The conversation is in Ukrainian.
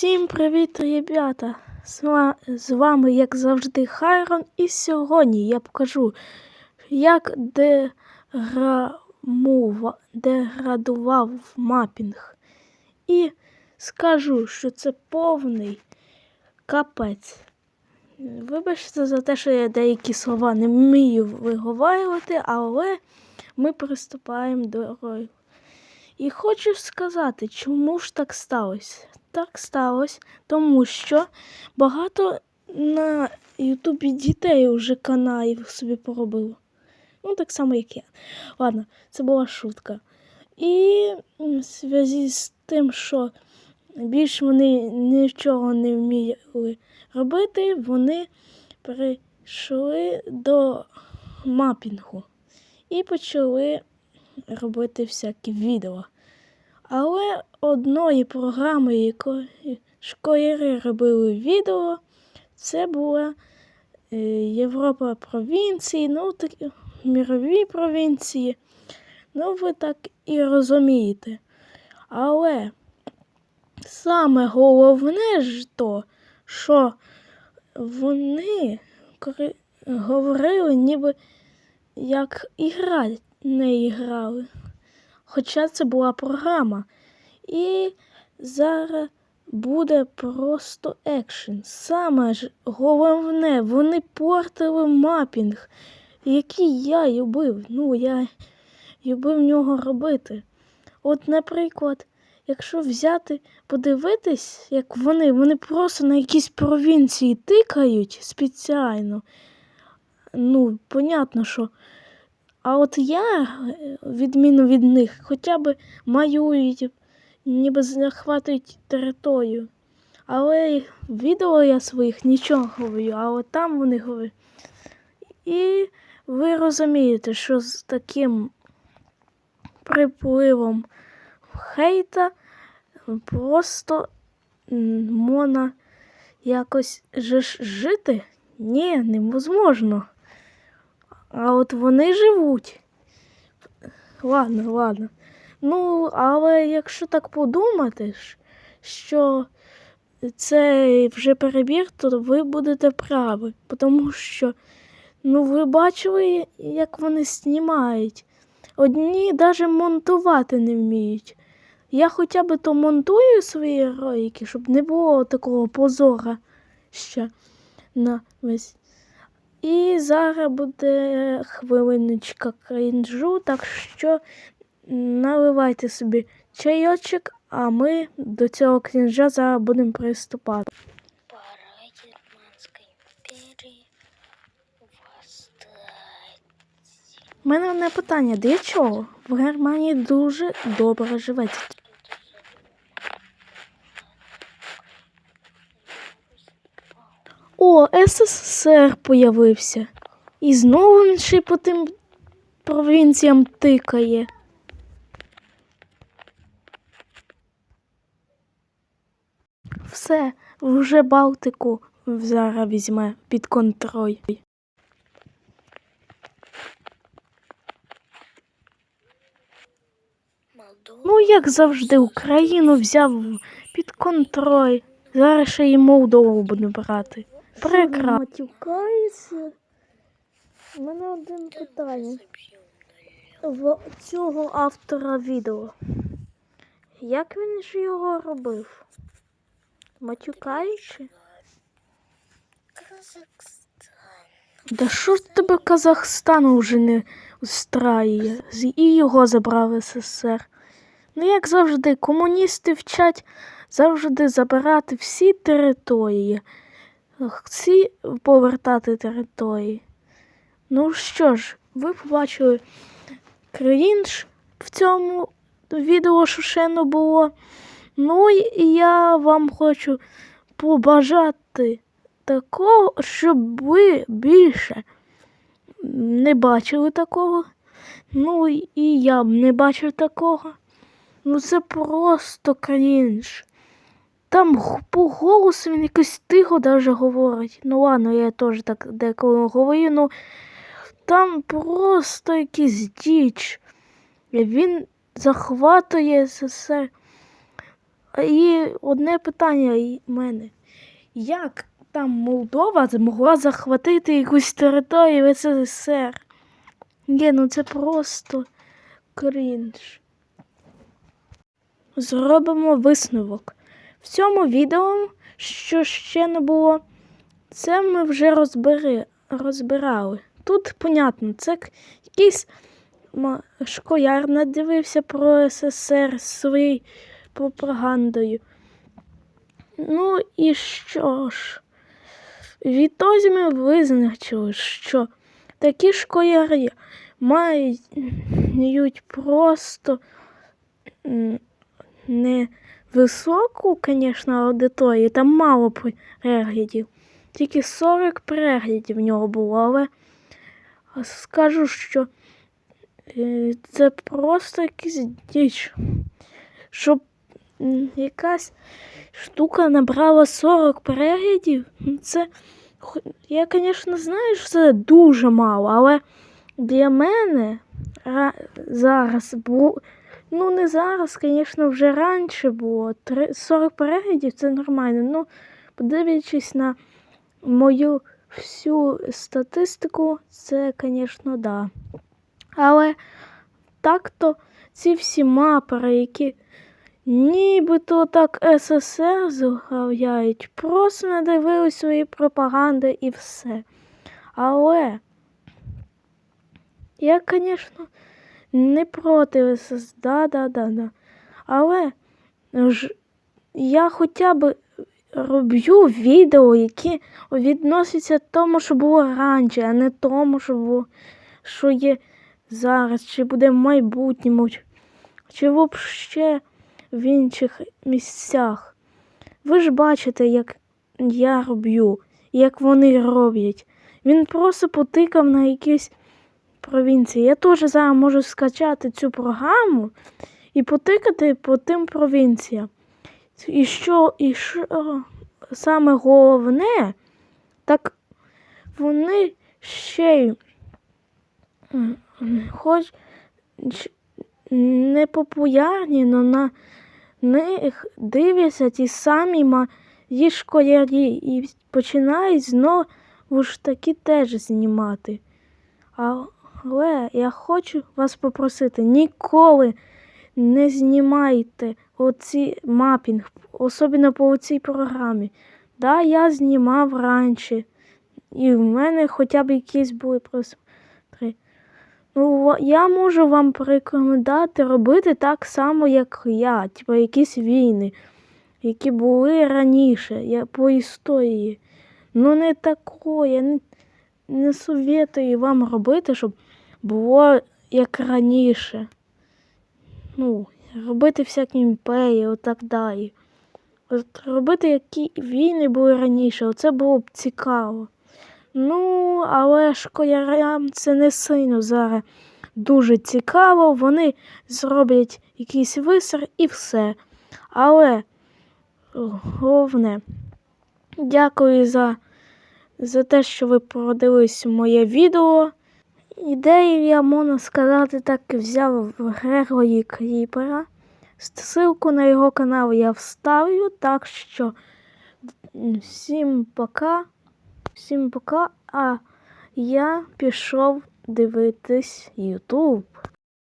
Всім привіт, ребята! З вами, як завжди, Хайрон, і сьогодні я покажу, як деграмува- деградував мапінг. І скажу, що це повний капець. Вибачте за те, що я деякі слова не вмію виговарювати, але ми приступаємо до рою. І хочу сказати, чому ж так сталося? Так сталося, тому що багато на Ютубі дітей вже каналів собі поробило. Ну, так само, як я. Ладно, це була шутка. І в зв'язку з тим, що більш вони нічого не вміли робити, вони перейшли до мапінгу і почали робити всякі відео. Але одної програми, якої школяри робили відео, це була е, Європа провінції, ну такі мірові провінції. Ну, ви так і розумієте. Але саме головне ж то, що вони говорили, ніби як ігра не грали. Хоча це була програма. І зараз буде просто екшен. Саме ж головне, вони портили мапінг, який я любив. Ну, я любив нього робити. От, наприклад, якщо взяти, подивитись, як вони, вони просто на якісь провінції тикають спеціально. Ну, понятно, що. А от я, е, відміну від них, хоча б малюють, ніби захватують територію. Але відео я своїх нічого говорю, а от там вони говорять. І ви розумієте, що з таким припливом хейта просто м, можна якось жити? Ні, невозможно. А от вони живуть. Ладно, ладно. Ну, але якщо так подумати, що це вже перебір, то ви будете праві. Тому що, ну, ви бачили, як вони знімають. Одні навіть монтувати не вміють. Я хоча б то монтую свої ролики, щоб не було такого позора ще на весь і зараз буде хвилиночка крінжу, так що наливайте собі чайочок, а ми до цього крінжа зараз будемо приступати. У мене одне питання: для чого? В Германії дуже добре живеться. О, СССР появився. І знову він ще по тим провінціям тикає. Все, вже Балтику зараз візьме під контроль. Ну, як завжди, Україну взяв під контроль. Зараз ще й Молдову буде брати. Прекрасно. У мене одне питання в цього автора відео. Як він ж його робив? Матюкаючи? Казахстан. Да що ж тебе Казахстан вже не устраює? І його забрали СССР. Ну, як завжди, комуністи вчать завжди забирати всі території, всі повертати території. Ну що ж, ви побачили крінж в цьому відео, що ще не було. Ну і я вам хочу побажати такого, щоб ви більше не бачили такого. Ну і я б не бачив такого. Ну це просто крінж. Там по голосу він якось тихо даже говорить. Ну ладно, я теж так деколи говорю, ну там просто якийсь діч. Він захватує СССР. І одне питання в мене. Як там Молдова змогла захватити якусь територію СССР? Ні, ну це просто крінж. Зробимо висновок. В цьому відео, що ще не було, це ми вже розбери, розбирали. Тут, понятно, це якийсь школяр надивився про СССР своєю пропагандою. Ну і що ж? Відтоді ми визначили, що такі школярі мають просто не високу, звісно, аудиторію, там мало переглядів. Тільки 40 переглядів в нього було, але скажу, що е, це просто якийсь діч. Щоб якась штука набрала 40 переглядів, це я, звісно, знаю, що це дуже мало, але для мене зараз було. Ну, не зараз, звісно, вже раніше було. 40 переглядів це нормально. Ну, подивлячись на мою всю статистику, це, звісно, да. Але так-то ці всі мапери, які нібито так СССР згавляють, просто не дивились свої пропаганди і все. Але я, звісно, не проти СС, да, да, да, да. Але ж я хоча б роблю відео, які відносяться тому, що було раніше, а не тому, що було, що є зараз, чи буде в майбутньому, чи взагалі в інших місцях. Ви ж бачите, як я роблю, як вони роблять. Він просто потикав на якісь провінції. Я теж зараз можу скачати цю програму і потикати по тим провінціям. І що, і що саме головне, так вони ще й хоч не популярні, але на них дивляться ті самі мої школярі і починають знову ж таки теж знімати. Але я хочу вас попросити, ніколи не знімайте оці мапінг, особливо по цій програмі. Да, я знімав раніше, і в мене хоча б якісь були просмотри. Ну, я можу вам порекомендувати робити так само, як я, типу якісь війни, які були раніше, я, по історії. Ну, не такого, я не, не советую вам робити, щоб було як раніше. Ну, робити всякі імперії, отак далі. От робити, які війни були раніше, оце було б цікаво. Ну, але ж школярам це не сильно зараз дуже цікаво. Вони зроблять якийсь висер і все. Але головне, дякую за, за те, що ви продивились моє відео. Ідею я, можна сказати, так і взяв в Грегорі Кріпера. Ссылку на його канал я вставлю, так що всім пока. Всім пока. А я пішов дивитись YouTube.